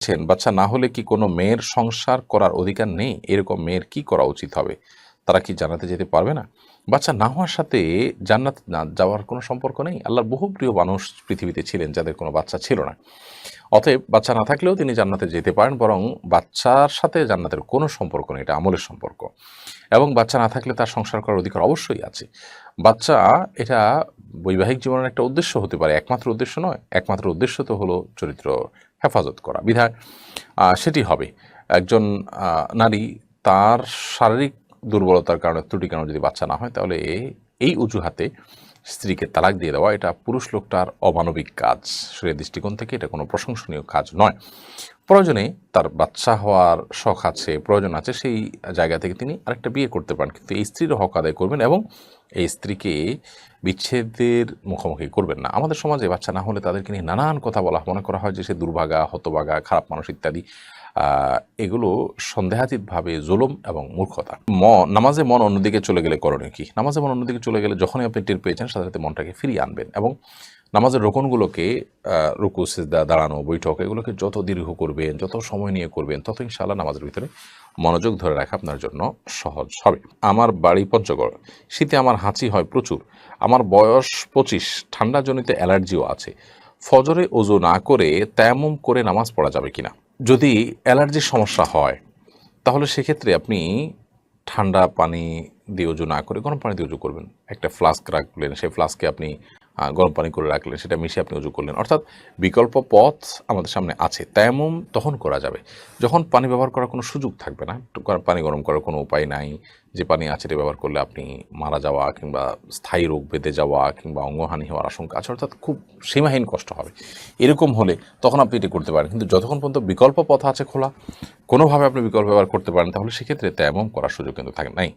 বলছেন, বাচ্চা, না হলে কি কোনো মেয়ের সংসার করার অধিকার নেই? এরকম মেয়ের কি করা উচিত হবে? তারা কি জানাতে যেতে পারবে না? বাচ্চা, না হওয়ার সাথে জান্নাত না যাওয়ার কোনো সম্পর্ক নেই। আল্লাহর বহু প্রিয় মানুষ পৃথিবীতে ছিলেন, যাদের কোনো বাচ্চা ছিল না। অতএব বাচ্চা না থাকলেও তিনি জান্নাতে যেতে পারেন, বরং বাচ্চার সাথে জান্নাতের কোনো সম্পর্ক নেই, এটা আমলের সম্পর্ক। এবং বাচ্চা না থাকলে তার সংসার করার অধিকার অবশ্যই আছে। বাচ্চা, এটা বৈবাহিক জীবনের একটা উদ্দেশ্য হতে পারে, একমাত্র উদ্দেশ্য নয়, একমাত্র উদ্দেশ্য তো হলো চরিত্র হেফাজত করা। বিধায় সেটি হবে। একজন নারী তার শারীরিক দুর্বলতার কারণে ত্রুটি কারণে যদি বাচ্চা না হয়, তাহলে এই অজুহাতে স্ত্রীকে তালাক দিয়ে দেওয়া, এটা পুরুষ লোকটার অমানবিক কাজ। শরীরের দৃষ্টিকোণ থেকে এটা কোনো প্রশংসনীয় কাজ নয়। প্রয়োজনে তার বাচ্চা হওয়ার শখ আছে, প্রয়োজন আছে, সেই জায়গা থেকে তিনি আরেকটা বিয়ে করতে পারেন। কিন্তু এই স্ত্রীর হক আদায় করবেন এবং এই স্ত্রীকে বিচ্ছেদের মুখোমুখি করবেন না। আমাদের সমাজে বাচ্চা না হলে তাদেরকে নিয়ে নানান কথা বলা মনে করা হয় যে সে দুর্ভাগা, হতভাগা, খারাপ মানুষ ইত্যাদি। এগুলো সন্দেহাতীতভাবে জুলুম এবং মূর্খতা। ম, নামাজে মন অন্যদিকে চলে গেলে করণীয় কি? নামাজে মন অন্যদিকে চলে গেলে যখনই আপনি টের পেয়েছেন সাথে সাথে মনটাকে ফিরিয়ে আনবেন এবং নামাজের রোকনগুলোকে রুকু, সিজদা, দাঁড়ানো, বৈঠক, এগুলোকে যত দীর্ঘ করবেন, যত সময় নিয়ে করবেন, তত ইনশাআল্লাহ নামাজের ভিতরে মনোযোগ ধরে রাখা আপনার জন্য সহজ হবে। আমার বাড়ি পঞ্চগড়, শীতে আমার হাঁচি হয় প্রচুর। আমার বয়স পঁচিশ, ঠান্ডাজনিত অ্যালার্জিও আছে। ফজরে ওজু না করে তেমন করে নামাজ পড়া যাবে কিনা? যদি অ্যালার্জির সমস্যা হয়, তাহলে সেক্ষেত্রে আপনি ঠান্ডা পানি দিয়ে উজু না করে, গরম পানি দিয়ে উজু করবেন। একটা ফ্লাস্ক রাখলেন, সেই ফ্লাস্কে আপনি গরম পানি করে রাখলেন সেটা মিশিয়ে আপনি উজু করলেন। অর্থাৎ বিকল্প পথ আমাদের সামনে আছে, তেমন তখন করা যাবে। যখন পানি ব্যবহার করার কোনো সুযোগ থাকবে না পানি গরম করার কোনো উপায় নাই, যে পানি আছে এটা ব্যবহার করলে আপনি মারা যাওয়া কিংবা স্থায়ী রোগ বেঁধে যাওয়া কিংবা অঙ্গহানি হওয়ার আশঙ্কা আছে, অর্থাৎ খুব সীমাহীন কষ্ট হবে। এরকম হলে তখন আপনি এটি করতে পারেন, কিন্তু যতক্ষণ পর্যন্ত বিকল্প পথ আছে খোলা, কোনোভাবে আপনি বিকল্প ব্যবহার করতে পারেন, তাহলে সেক্ষেত্রে তেমন করার সুযোগ কিন্তু থাকে নাই।